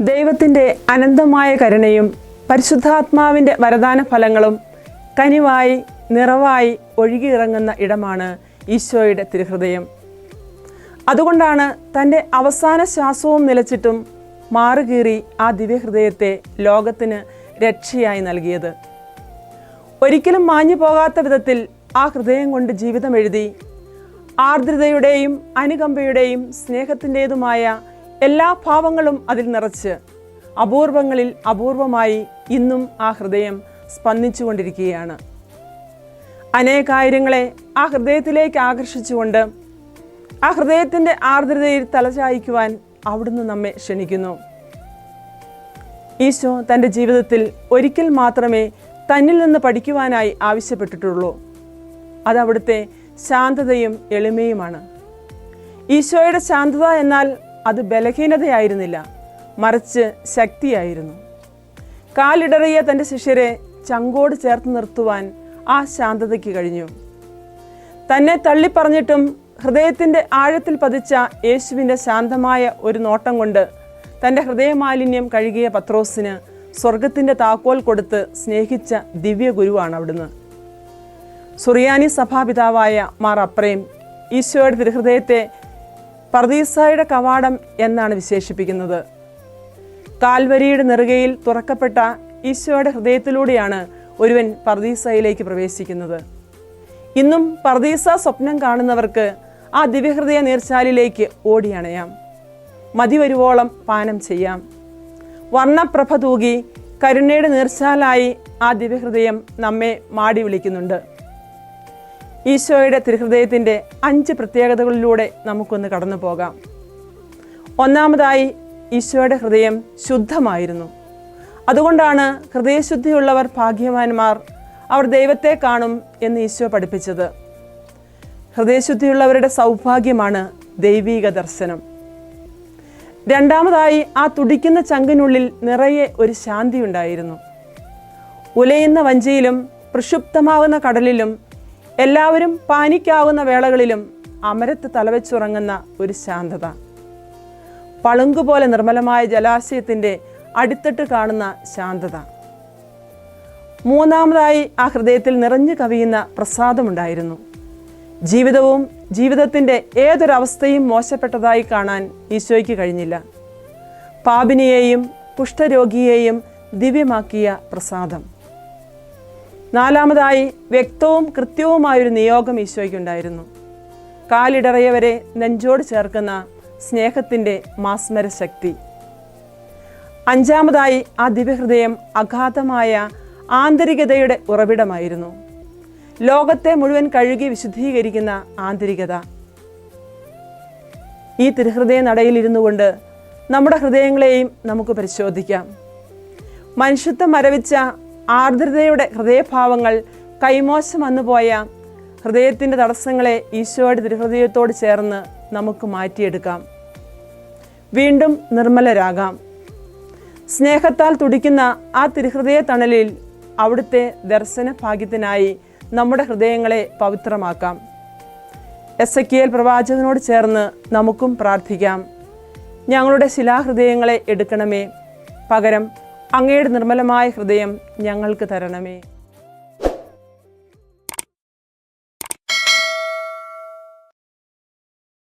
ദൈവത്തിന്റെ അനന്തമായ കരുണയും പരിശുദ്ധാത്മാവിന്റെ വരദാന ഫലങ്ങളും കനിവായി നിറവായി ഒഴുകിയിറങ്ങുന്ന ഇടമാണ് ഈശോയുടെ തിരുഹൃദയം. അതുകൊണ്ടാണ് തന്റെ അവസാന ശ്വാസവും നിലച്ചിട്ടും മാറുകീറി ആ ദിവ്യഹൃദയത്തെ ലോകത്തിന് രക്ഷയായി നൽകിയത്. ഒരിക്കലും മാഞ്ഞു പോകാത്ത വിധത്തിൽ ആ ഹൃദയം കൊണ്ട് ജീവിതം എഴുതി ആർദ്രതയുടെയും അനുകമ്പയുടെയും സ്നേഹത്തിന്റെതുമായ എല്ലാ ഭാവങ്ങളും അതിൽ നിറച്ച് അപൂർവങ്ങളിൽ അപൂർവമായി ഇന്നും ആ ഹൃദയം സ്പന്ദിച്ചുകൊണ്ടിരിക്കുകയാണ്. അനേകായിരങ്ങളെ ആ ഹൃദയത്തിലേക്ക് ആകർഷിച്ചുകൊണ്ട് ആ ഹൃദയത്തിന്റെ ആർദ്രതയിൽ തലചായ്ക്കുവാൻ അവിടുന്ന് നമ്മെ ക്ഷണിക്കുന്നു. ഈശോ തന്റെ ജീവിതത്തിൽ ഒരിക്കൽ മാത്രമേ തന്നിൽ നിന്ന് പഠിക്കുവാനായി ആവശ്യപ്പെട്ടിട്ടുള്ളൂ. അത് അവിടുത്തെ ശാന്തതയും എളിമയുമാണ്. ഈശോയുടെ ശാന്തത എന്നാൽ അത് ബലഹീനതയായിരുന്നില്ല. മറിച്ച് ശക്തിയായിരുന്നു. കാലിടറിയ തന്റെ ശിഷ്യരെ ചങ്കോട് ചേർത്ത് നിർത്തുവാൻ ആ ശാന്തതയ്ക്ക് കഴിഞ്ഞു. തന്നെ തള്ളിപ്പറഞ്ഞിട്ടും ഹൃദയത്തിന്റെ ആഴത്തിൽ പതിച്ച യേശുവിന്റെ ശാന്തമായ ഒരു നോട്ടം കൊണ്ട് തന്റെ ഹൃദയമാലിന്യം കഴുകിയ പത്രോസിന് സ്വർഗത്തിന്റെ താക്കോൽ കൊടുത്ത് സ്നേഹിച്ച ദിവ്യ ഗുരുവാണ് അവിടുന്ന്. സുറിയാനി സഭാപിതാവായ മാർ അപ്രേം ഈശോയുടെ തിരുഹൃദയത്തെ പർദീസായുടെ കവാടം എന്നാണ് വിശേഷിപ്പിക്കുന്നത്. കാൽവരിയുടെ നെറുകയിൽ തുറക്കപ്പെട്ട ഈശോയുടെ ഹൃദയത്തിലൂടെയാണ് ഒരുവൻ പർദീസയിലേക്ക് പ്രവേശിക്കുന്നത്. ഇന്നും പർദീസ സ്വപ്നം കാണുന്നവർക്ക് ആ ദിവ്യഹൃദയ നീർച്ചാലിലേക്ക് ഓടിയണയാം. മതി വരുവോളം പാനം ചെയ്യാം. വർണപ്രഭ തൂകി കരുണയുടെ നീർച്ചാലായി ആ ദിവ്യഹൃദയം നമ്മെ മാടി വിളിക്കുന്നുണ്ട്. ഈശോയുടെ തിരുഹൃദയത്തിന്റെ അഞ്ച് പ്രത്യേകതകളിലൂടെ നമുക്കൊന്ന് കടന്നു പോകാം. ഒന്നാമതായി ഈശോയുടെ ഹൃദയം ശുദ്ധമായിരുന്നു. അതുകൊണ്ടാണ് ഹൃദയശുദ്ധിയുള്ളവർ ഭാഗ്യവാന്മാർ അവർ ദൈവത്തെ കാണും എന്ന് ഈശോ പഠിപ്പിച്ചത്. ഹൃദയശുദ്ധിയുള്ളവരുടെ സൗഭാഗ്യമാണ് ദൈവീക ദർശനം. രണ്ടാമതായി ആ തുടിക്കുന്ന ചങ്കിനുള്ളിൽ നിറയെ ഒരു ശാന്തി ഉണ്ടായിരുന്നു. ഉലയുന്ന വഞ്ചിയിലും പ്രക്ഷുബ്ധമാകുന്ന കടലിലും എല്ലാവരും പാനിക്കാവുന്ന വേളകളിലും അമരത്ത് തലവെച്ചുറങ്ങുന്ന ഒരു ശാന്തത. പളുങ്കുപോലെ നിർമ്മലമായ ജലാശയത്തിന്റെ അടിത്തട്ട് കാണുന്ന ശാന്തത. മൂന്നാമതായി ആ ഹൃദയത്തിൽ നിറഞ്ഞു കവിയുന്ന പ്രസാദമുണ്ടായിരുന്നു. ജീവിതവും ജീവിതത്തിന്റെ ഏതൊരവസ്ഥയും മോശപ്പെട്ടതായി കാണാൻ ഈശോയ്ക്ക് കഴിഞ്ഞില്ല. പാപിനിയെയും കുഷ്ഠരോഗിയെയും ദിവ്യമാക്കിയ പ്രസാദം. നാലാമതായി വ്യക്തവും കൃത്യവുമായൊരു നിയോഗം ഈശോയ്ക്കുണ്ടായിരുന്നു കാലിടറിയവരെ നെഞ്ചോട് ചേർക്കുന്ന സ്നേഹത്തിന്റെ മാസ്മര ശക്തി. അഞ്ചാമതായി ആ ദിവ്യഹൃദയം അഗാധമായ ആന്തരികതയുടെ ഉറവിടമായിരുന്നു. ലോകത്തെ മുഴുവൻ കഴുകി വിശുദ്ധീകരിക്കുന്ന ആന്തരികത. ഈ തിരുഹൃദയ നടയിലിരുന്നു കൊണ്ട് നമ്മുടെ ഹൃദയങ്ങളെയും നമുക്ക് പരിശോധിക്കാം. മനുഷ്യത്വം മരവിച്ച ആർദ്രതയുടെ ഹൃദയഭാവങ്ങൾ കൈമോശം വന്നുപോയ ഹൃദയത്തിന്റെ തടസ്സങ്ങളെ ഈശോയുടെ തിരുഹൃദയത്തോട് ചേർന്ന് നമുക്ക് മാറ്റിയെടുക്കാം. വീണ്ടും നിർമ്മലരാകാം. സ്നേഹത്താൽ തുടിക്കുന്ന ആ തിരുഹൃദയ തണലിൽ അവിടുത്തെ ദർശന ഭാഗ്യത്തിനായി നമ്മുടെ ഹൃദയങ്ങളെ പവിത്രമാക്കാം. എസ് എ പ്രവാചകനോട് ചേർന്ന് നമുക്കും പ്രാർത്ഥിക്കാം. ഞങ്ങളുടെ ശിലാഹൃദയങ്ങളെ എടുക്കണമേ. പകരം അങ്ങയുടെ നിർമ്മലമായ ഹൃദയം ഞങ്ങൾക്ക് തരണമേ.